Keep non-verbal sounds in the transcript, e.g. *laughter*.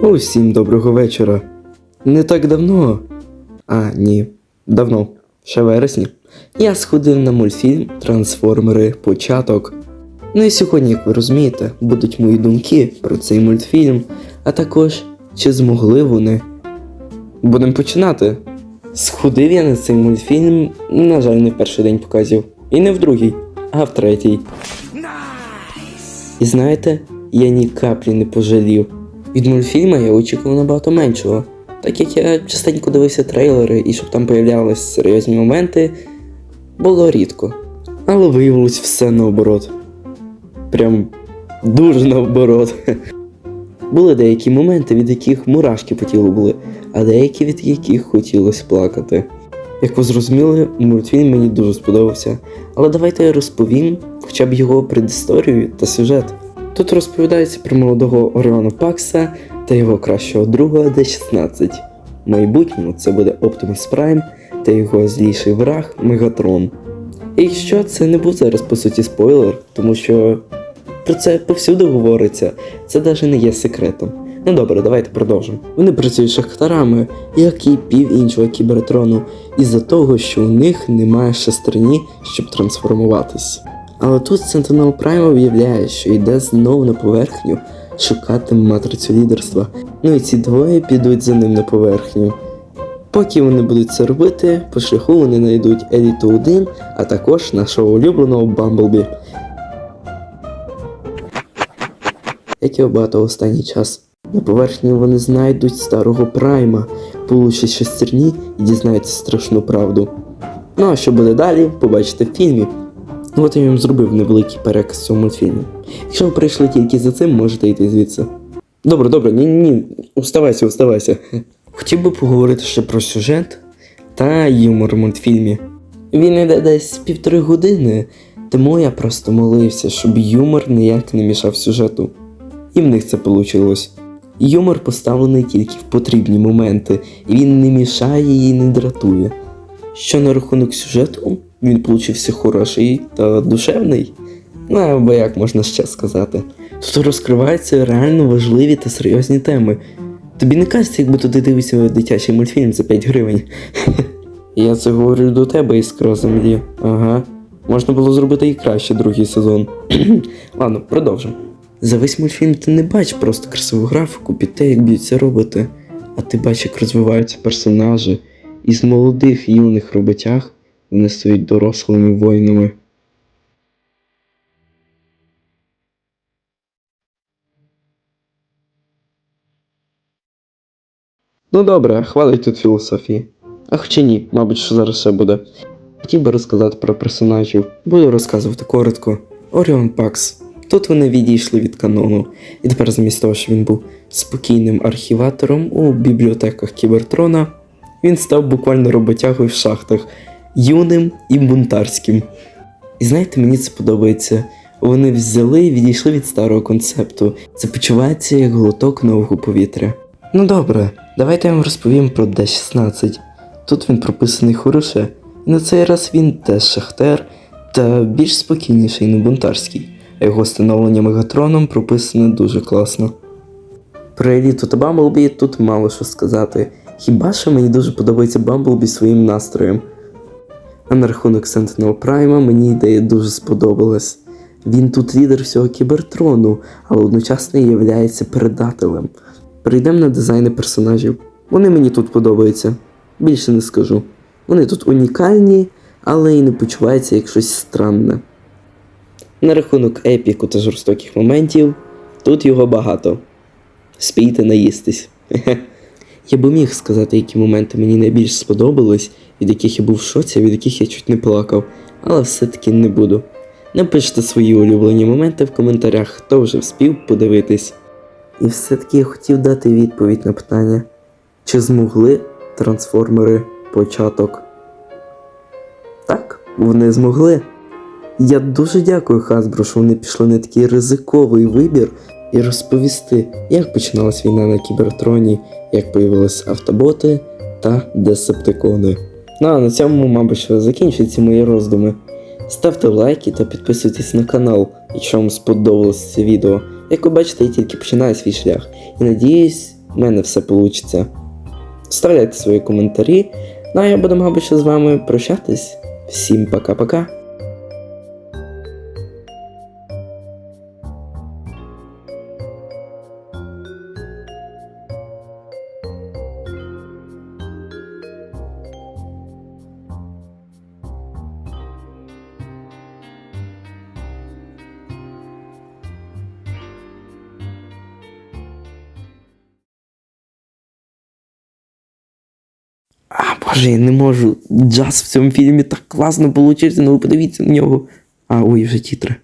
Усім доброго вечора. Не так давно. А, ні, давно, ще вересні. Я сходив на мультфільм Трансформери Початок. Ну і сьогодні, як ви розумієте, будуть мої думки про цей мультфільм, а також чи змогли вони. Будемо починати. Сходив я на цей мультфільм, на жаль, не в перший день показів. І не в другий, а в третій. І знаєте, я ні каплі не пожалів. Від мультфільму я очікував набагато меншого, так як я частенько дивився трейлери і щоб там появлялись серйозні моменти, було рідко. Але виявилось все наоборот. Прям дуже наоборот. *laughs* Були деякі моменти, від яких мурашки по тілу були, а деякі від яких хотілося плакати. Як ви зрозуміли, мультфільм мені дуже сподобався, але давайте я розповім хоча б його предісторію та сюжет. Тут розповідається про молодого Оріона Пакса та його кращого друга D16. В майбутньому це буде Optimus Prime та його зліший враг Мегатрон. І якщо це не буде зараз по суті спойлер, тому що про це повсюди говориться, це навіть не є секретом. Ну добре, давайте продовжимо. Вони працюють шахтарами, як і пів іншого кібертрону, із-за того, що у них немає шестерні, щоб трансформуватись. Але тут Sentinel Prime виявляє, що йде знову на поверхню шукати матрицю лідерства. Ну і ці двоє підуть за ним на поверхню. Поки вони будуть це робити, по шляху вони знайдуть Еліту 1, а також нашого улюбленого Бамблбі. Як і багато останній час. На поверхні вони знайдуть старого прайма, получать шестерні і дізнаються страшну правду. Ну а що буде далі, побачите в фільмі. Ну от я вам зробив невеликий переказ цього мультфільму. Якщо ви прийшли тільки за цим, можете йти звідси. Добре, добре, ні, ні, уставайся, уставайся. Хотів би поговорити ще про сюжет та юмор в мультфільмі. Він йде десь півтори години, тому я просто молився, щоб юмор ніяк не мішав сюжету. І в них це вийшло. Юмор поставлений тільки в потрібні моменти, і він не мішає і не дратує. Що на рахунок сюжету, він получився хороший та душевний. Ну або як можна ще сказати. Тут розкриваються реально важливі та серйозні теми. Тобі не кажеться, якби туди дивився дитячий мультфільм за 5 гривень. *laughs* Я це говорю до тебе, іскра землі. Ага. Можна було зробити і краще другий сезон. *clears throat* Ладно, продовжимо. За весь мультфільм ти не бачиш просто красиву графіку під те, як б'ються роботи, а ти бачиш, як розвиваються персонажі, і з молодих юних роботяг вони стають дорослими воїнами. Ну добре, хвалить тут філософії. А хоча ні, мабуть, що зараз ще буде. Хотів би розказати про персонажів. Буду розказувати коротко. Оріон Пакс. Тут вони відійшли від канону, і тепер замість того, що він був спокійним архіватором у бібліотеках Кібертрона, він став буквально роботягою в шахтах, юним і бунтарським. І знаєте, мені це подобається. Вони взяли і відійшли від старого концепту. Це почувається як глоток нового повітря. Ну добре, давайте я вам розповім про D16. Тут він прописаний хороше, і на цей раз він теж шахтер та більш спокійніший, не бунтарський, а його становлення мегатроном прописане дуже класно. Про еліту та Бамблбі тут мало що сказати. Хіба що мені дуже подобається Бамблбі своїм настроєм. А на рахунок Sentinel Prime мені ідея дуже сподобалась. Він тут лідер всього кібертрону, але одночасно являється передателем. Перейдемо на дизайни персонажів. Вони мені тут подобаються. Більше не скажу. Вони тут унікальні, але і не почуваються як щось странне. На рахунок епіку та жорстоких моментів, тут його багато. Спійте наїстись. *laughs* Я би міг сказати, які моменти мені найбільш сподобались, від яких я був в шоці, від яких я чуть не плакав, але все-таки не буду. Напишіть свої улюблені моменти в коментарях, хто вже вспів подивитись. І все-таки я хотів дати відповідь на питання, чи змогли трансформери початок? Так, вони змогли. Я дуже дякую Хасбро, що вони пішли на такий ризиковий вибір і розповісти, як починалась війна на кібертроні, як появились автоботи та десептикони. Ну а на цьому, мабуть, закінчуються мої роздуми. Ставте лайки та підписуйтесь на канал, якщо вам сподобалось це відео. Як ви бачите, я тільки починаю свій шлях. І надіюсь, в мене все вийде. Вставляйте свої коментарі. Ну а я буду, мабуть, з вами прощатись. Всім пока-пока. А, боже, я не можу. Джаз в цьому фільмі так класно получився, ну ви подивіться на нього. А, ой, вже тітри.